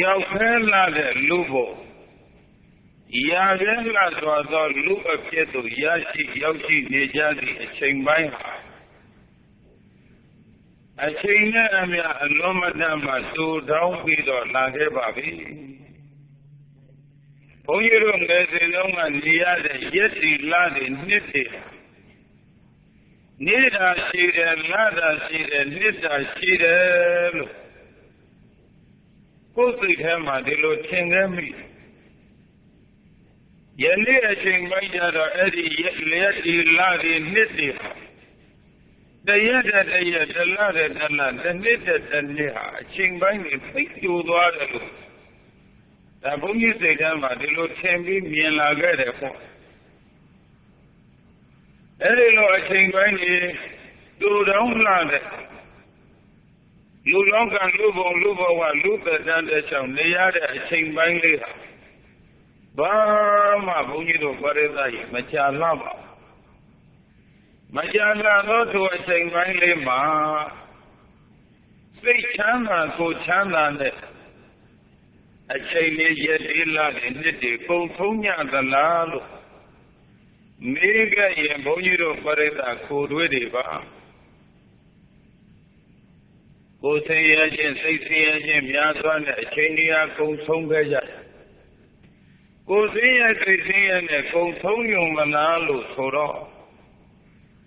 ရောက်ခဲလာတဲ့လူဖို့ရာခဲလာစွာသောလူအဖြစ်သို့ရရှိရောက်ရှိနေကြသည့်အချိန်ပိုင်းဟာအချိန်နဲ့အမျှအလုံးမတတ်မှတူတောင်းပြီးတော့လာခဲ့ပါပြီဘုန်းကြီးတို့ငယ်စဉ်တုန်းကနေရတဲ့ရက်စီလာတွေနှစ်တွေနေတာရှိတယ်လာတာရှိတယ်နှစ်တာရှိတယ်လို့ ကိုယ်စိတ်ထဲမှာဒီလိုထင်ခဲ့မိယနေ့အချိန်ပိုင်းကျတော့အဲ့ဒီရက်ဒီလာတွေနှစ်တွေတရက်တဲ့တရက်တလတဲ့တလတစ်နှစ်တဲ့တစ်နှစ်ဟာအချိန်ပိုင်းတွေသိကျိုးသွားတယ်လို့ဒါဘုန်းကြီးစိတ်ထဲမှာဒီလိုထင်ပြီးမြင်လာခဲ့တယ်ပေါ့အဲ့ဒီလိုအချိန်ပိုင်းတွေတူတောင်းလာတဲ့ လူလောကလူဘုံလူဘဝလူသက်တမ်းတဲ့ဆောင်နေရတဲ့အချိန်ပိုင်းလေးဟာဘာမှဘုန်းကြီးတို့ပရိသတ်ကြီးမချာလှပါမချာလှသောသူအချိန်ပိုင်းလေးမှာစိတ်ချမ်းသာကိုချမ်းသာတဲ့အချိန်လေးရက်လေးလာတဲ့နှစ်တွေပုံထုံးညသလားလို့မေးခဲ့ရင်ဘုန်းကြီးတို့ပရိသတ်ကိုတွေးတွေပါ ကိုယ်ဆင်းရဲခြင်းစိတ်ဆင်းရဲခြင်းများစွာနဲ့အချိန်ကြီးအကုန်ဆုံးခဲ့ကြတယ်ကိုယ်ဆင်းရဲစိတ်ဆင်းရဲနဲ့ကုန်ဆုံးယုံမလားလို့ဆိုတော့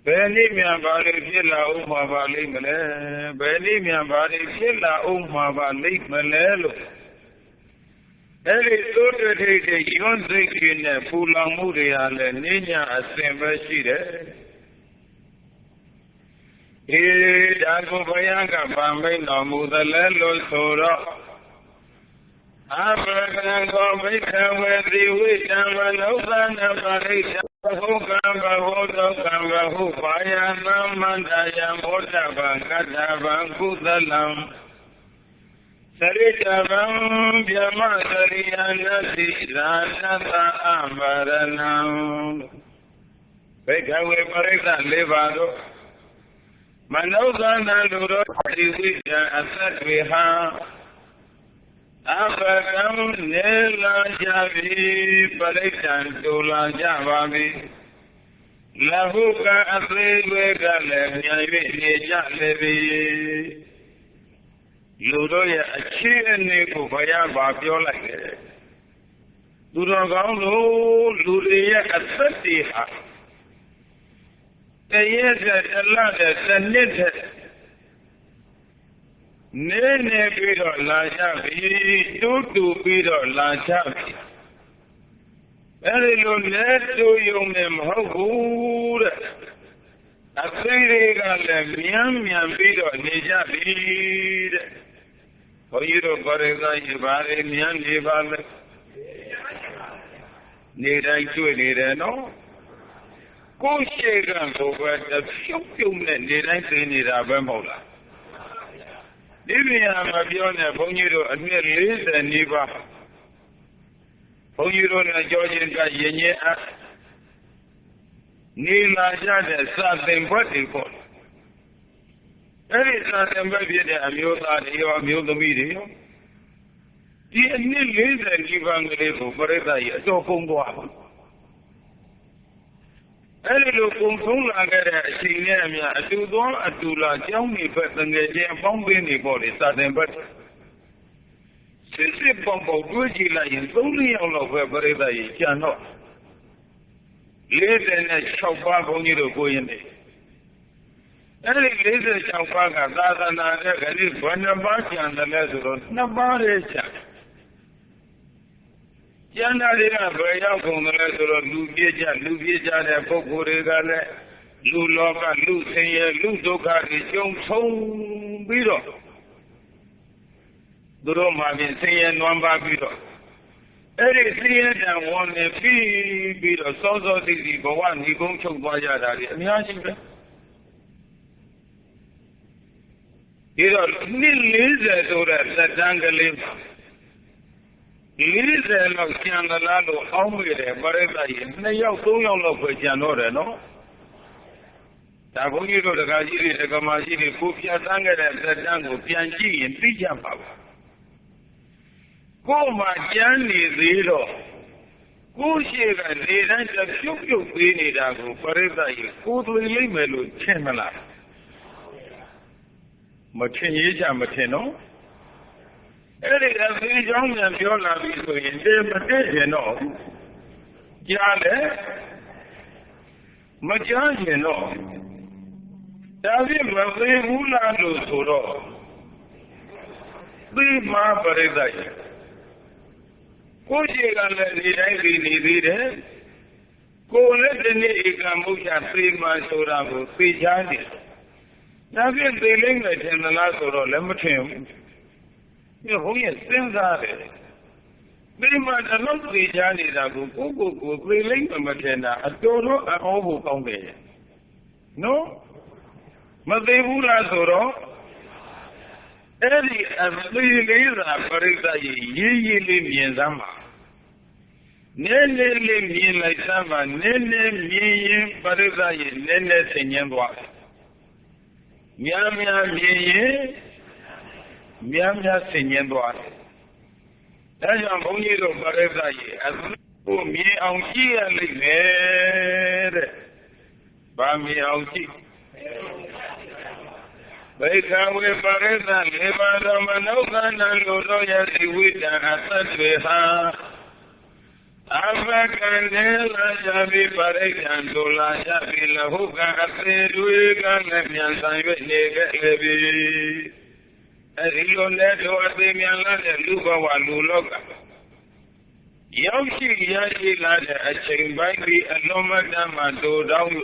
ဘယ်နည်းမြန်ပါလေဖြစ်လာဥမှာပါလိမ့်မလဲဘယ်နည်းမြန်ပါလေဖြစ်လာဥမှာပါလိမ့်မလဲလို့အဲ့ဒီသို့တထိတ်တဲ့ယွန်းစိတ်ကြီးနဲ့ပူလောင်မှုတွေဟာလည်းနေညာအစဉ်ပဲရှိတယ် အေးဒါကိုဘုရားကဗာမိန်တော်မူသလဲလို့ဆိုတော့အဘဂံကောဘိခဝေတိဝိတံမနုဿနပရိစ္ဆဟုကံဘဟုသောကံဘဟုပါယနာမန္တယံဘောဓဗံကတ္တဗံကုသလံသရိတဗံဗျမသရိယနာတိသာနတအမရဏံဘိခဝေပရိစ္ဆလေးပါတို့ မနုဿနလူတို့ဒီဝိတံအသက်တွေဟာအဘကံနေလာကြပြီပရိစ္ဆန်တူလာကြပါပြီလဟုကအသေးတွေကလည်းမြန်၍နေကြလေပြီလူတို့ရဲ့အခြေအနေကိုဘုရားဗာပြောလိုက်တယ်သူတော်ကောင်းတို့လူတွေရဲ့အသက်တွေဟာ တရက်တဲ့တလတဲ့တစ်နှစ်တဲ့နေနေပြီးတော့လာချပြီတူးတူပြီးတော့လာချပြီအဲဒီလိုလက်တူယုံနဲ့မဟုတ်ဘူးတဲ့အသေးတွေကလည်းမြန်မြန်ပြီးတော့နေကြပြီတဲ့ဘုန်းကြီးတို့ကိုယ်ရည်သားရှိပါလေမြန်နေပါလေနေတိုင်းတွေ့နေတယ်နော် ကိုယ်ရှိကံကိုပဲတဖြုတ်ပြုံးနဲ့နေတိုင်းသိနေတာပဲမဟုတ်လားဒီနေရာမှာပြောနေဘုန်းကြီးတို့အနှစ်40နီးပါးဘုန်းကြီးတို့နဲ့ကြောချင်းကရင်ချင်းအနေလာကြတဲ့စာသင်ဘတ်တွေပေါ့အဲ့ဒီစာသင်ဘတ်ဖြစ်တဲ့အမျိုးသားတွေရောအမျိုးသမီးတွေရောဒီအနှစ်40နီးပါးကလေးကိုပြိဿကြီးအတော်ကုန်သွားပါ အဲ့ဒီလိုပုံဆုံးလာခဲ့တဲ့အချိန်နဲ့အမျှအတူသောအတူလာကြောင်းနေဘက်ငယ်ချင်းအပေါင်းပင်းနေပေါ့လေစာသင်ဘက်စစ်စစ်ပေါပေါတွေးကြည့်လိုက်ရင်၃လယောက်လောက်ပဲပြိဿကြီးကျန်တော့46ပါးဘုန်းကြီးတို့ကိုရင်နေအဲ့ဒီ46ပါးကသာသနာတဲ့ခရီးဘယ်နှပါးကျန်တယ်လဲဆိုတော့2ပါးလေးကျန် ကျန်တာတွေကဘယ်ရောက်ကုန်တယ်လဲဆိုတော့လူပြည့်ကြလူပြည့်ကြတဲ့ပုဂ္ဂိုလ်တွေကလည်းလူလောကလူဆင်းရဲလူဒုက္ခတွေကြုံဆုံးပြီးတော့သူတို့မှပြင်ဆင်းရဲနွမ်းပါပြီးတော့အဲ့ဒီဆင်းရဲတံဝန်နေပြီးပြီးတော့စောစောတိတိဘဝညီကုန်းချုပ်သွားကြတာတွေအများကြီးပဲဒီတော့နှစ်40ဆိုတဲ့သက်တမ်းကလေးမှာ 40လောက်ကျန်သလားလို့အောင်းမိတယ်ပရိသတ်ကြီး2ယောက်3ယောက်လောက်ပဲကျန်တော့တယ်နော်ဒါဘုန်းကြီးတို့တက္ကကြီးတွေတက္ကမကြီးတွေကိုပြတ်သန်းခဲ့တဲ့သက်တမ်းကိုပြန်ကြည့်ရင်သိကြပါပါကိုယ်မှကြမ်းနေသေးတော့ကိုယ်ရှိကနေတိုင်းတပြုတ်ပြုတ်သေးနေတာကိုပရိသတ်ကြီးကိုယ်သွေးလိမ့်မယ်လို့ထင်မလားမထင်ရေးချမထင်တော့ အဲ့ဒီအသေးချောင်းမြန်ပြောလာပြီဆိုရင်တေမတည့်ရင်တော့ကြားတယ်မကြားရင်တော့ဒါဖြင့်မသေးဘူးလားလို့ဆိုတော့သိမှပရိသတ်ကြီးကိုယ်ရှိကလည်းဒီတိုင်းဒီနေသေးတယ်ကိုယ်လည်းဒီနေ့ဧကမုတ်ချသိမှဆိုတာကိုသိချားတယ်ဒါဖြင့်သိလိမ့်မယ်ထင်သလားဆိုတော့လည်းမထင်ဘူးဒီ ဘုန်းကြီးစဉ်းစားတယ်ဒီမှာတလုံးသိချားနေတာကိုကိုကိုကိုသိလိမ့်မယ်မထင်တာအတော်တော့အဟောဖို့ကောင်းတယ်နော်မသိဘူးလားဆိုတော့အဲ့ဒီအသေးလေးသာပရိသတ်ကြီးရေးရေးလေးမြင်စမ်းပါနည်းနည်းလေးမြင်လိုက်စမ်းပါနည်းနည်းမြင်ရင်ပရိသတ်ကြီးနည်းနည်းသိဉ္ဇသွားများများမြင်ရင် များများသိဉ္ဇသွားတယ်ဒါကြောင့်ဘုန်းကြီးတို့ပရိသတ်ကြီးအကိုမြင်အောင်ကြည့်ရလိမ့်မယ်တဲ့ဗာမြင်အောင်ကြည့်ဘိခဝေပရိသလေပါတော်မနုဿန္တလူတို့ယသိဝိတံအသတ္တေဟာအဘကံနေလာကြပြီပရိဒံဒုလာကြပြီလဟုကအသေးတွေကလည်းမြန်ဆန်၍နေခဲ့လေပြီ အဲဒီလိုနဲ့တို့အသေးမြန်လာတဲ့လူဘဝလူလောကရောက်ရှိရရှိလာတဲ့အချိန်ပိုင်းဒီအလုံးမတ္တမှတို့တောင်း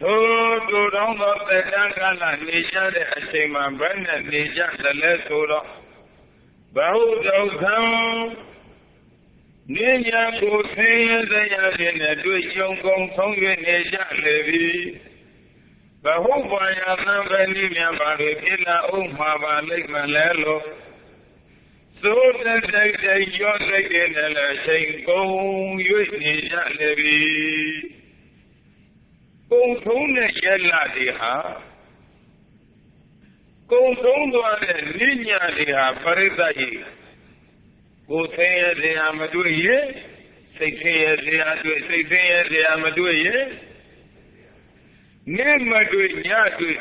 ထိုသူတော်သောတေတံကလနေကြတဲ့အချိန်မှာဘယ်နဲ့နေကြသလဲဆိုတော့ဘဟုဒုက္ခံနေညာကိုဆင်းရဲစရာဖြင့်တွေ့ကြုံကုန်ဆုံး၍နေကြလေပြီ ဘဟုဘာယသံပဲနိမြတ်ပါလေဖြစ်လာအောင်မှာပါလိမ့်မလဲလို့သို့တဲ့တဲ့ရောစိတ်နဲ့လည်းအချိန်ကုန်၍နေကြလေပြီကုံထုံးတဲ့ရက်လာတွေဟာကုံထုံးသွားတဲ့နိညာတွေဟာပရိသတ်ကြီးကိုယ်ဆင်းရဲစရာမတွေ့ရဲ့စိတ်ဆင်းရဲစရာတွေ့စိတ်ဆင်းရဲစရာမတွေ့ရဲ့ နေမတွေ့ညတွေ့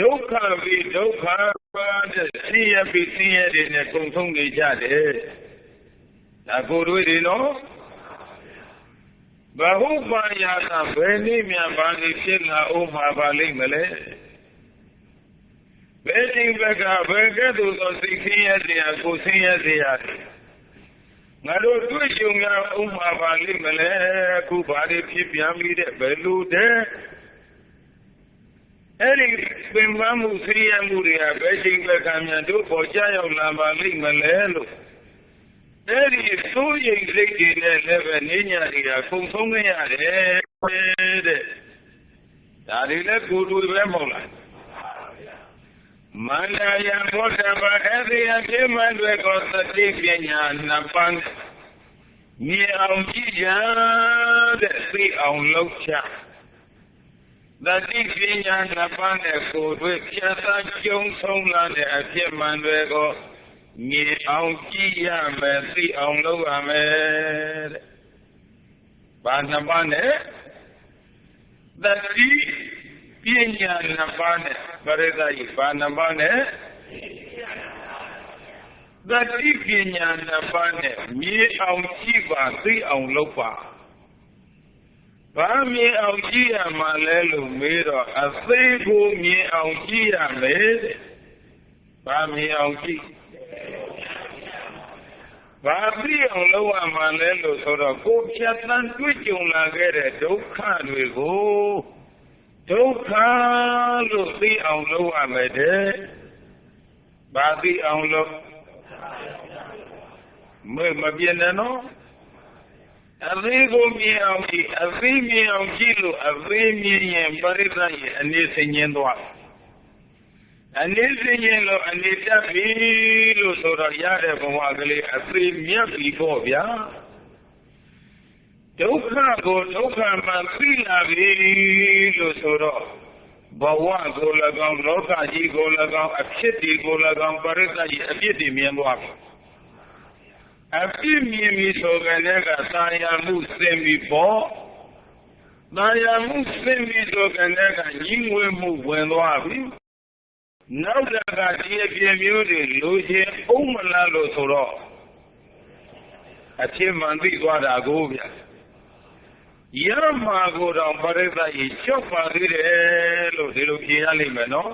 ဒုက္ခပြီးဒုက္ခပါတဲ့ဆင်းရဲပြီးဆင်းရဲတွေနဲ့ကုံထုံးနေကြတယ်ဒါကိုယ်တွေ့တယ်နော်ဘဟုပါယတာဘယ်နည်းများဘာလို့ဖြစ်လာအောင်မှာပါလိမ့်မလဲဘယ်ချိန်ဘက်ကဘယ်ကဲ့သို့သောစိတ်ဆင်းရဲတရားကိုဆင်းရဲတရားငါတို့တွေ့ကြုံရအောင်မှာပါလိမ့်မလဲအခုဘာတွေဖြစ်ပြန်ပြီးတဲ့ဘယ်လိုတဲ့ အဲ့ဒီပင်ပန်းမှုဆင်းရဲမှုတွေကဘယ်ချိန်ဘက်ကများတို့ပေါ်ကြရောက်လာပါလိမ့်မလဲလို့အဲ့ဒီသိုးရိမ်စိတ်တွေနဲ့လည်းပဲနေညာတွေကခုံဆုံးခဲ့ရတယ်တဲ့ဒါတွေလည်းကိုယ်တွေ့ပဲမဟုတ်လားမန္တယံဘောဓဘာအဲ့ဒီအဖြစ်မှတွေကိုသတိပညာနှစ်ပန်းမြင်အောင်ကြည့်ကြတဲ့သိအောင်လုပ်ချ သတိပညာနှစ်ပန်းနဲ့ကိုယ်တွေ့ပြတ်သားကြုံဆုံးလာတဲ့အဖြစ်မှန်တွေကိုမြင်အောင်ကြည့်ရမယ်သိအောင်လုပ်ရမယ်တဲ့။ဘာနှစ်ပါးနဲ့သတိပညာနှစ်ပါးနဲ့ပရိသတ်ကြီးဘာနှစ်ပါးနဲ့သတိပညာနှစ်ပါးနဲ့မြင်အောင်ကြည့်ပါသိအောင်လုပ်ပါ ဘာမြင်အောင်ကြည့်ရမှာလဲလို့မေးတော့အသေးကိုမြင်အောင်ကြည့်ရမယ်တဲ့ဘာမြင်အောင်ကြည့်ဘာပြည့်အောင်လုပ်ရမှာလဲလို့ဆိုတော့ကိုဖြတ်တန်းတွေ့ကြုံလာခဲ့တဲ့ဒုက္ခတွေကိုဒုက္ခလို့သိအောင်လုပ်ရမယ်တဲ့ဘာသိအောင်လုပ်မမပြင်းနဲ့နော် အသေးကိုမြင်အောင်ကြည့်အသေးမြင်အောင်ကြည့်လို့အသေးမြင်ရင်ပရိသတ်ရဲ့အနေဆင်ញင်းသွားအနေစင်ရင်လို့အနေတက်ပြီလို့ဆိုတော့ရတဲ့ဘဝကလေးအသေးမြတ်ပြီပေါ့ဗျာဒုက္ခကိုဒုက္ခမှသိလာပြီလို့ဆိုတော့ဘဝကို၎င်းလောကကြီးကို၎င်းအဖြစ်ဒီကို၎င်းပရိသတ်ကြီးအဖြစ်ဒီမြင်သွားပြီ အပြစ်မြင်ပြီဆိုကြတဲ့ကသာယာမှုစင်ပြီပေါ့သာယာမှုစင်ပြီဆိုကြတဲ့ကညီငွေမှုဝင်သွားပြီနောက်တကဒီအပြည့်မျိုးတွေလူချင်းအုံးမလားလို့ဆိုတော့အဖြစ်မှန်သိသွားတာကိုဗျရမှာကိုတော့ပရိသတ်ကြီးချော့ပါသေးတယ်လို့ဒီလိုဖြေရလိမ့်မယ်နော်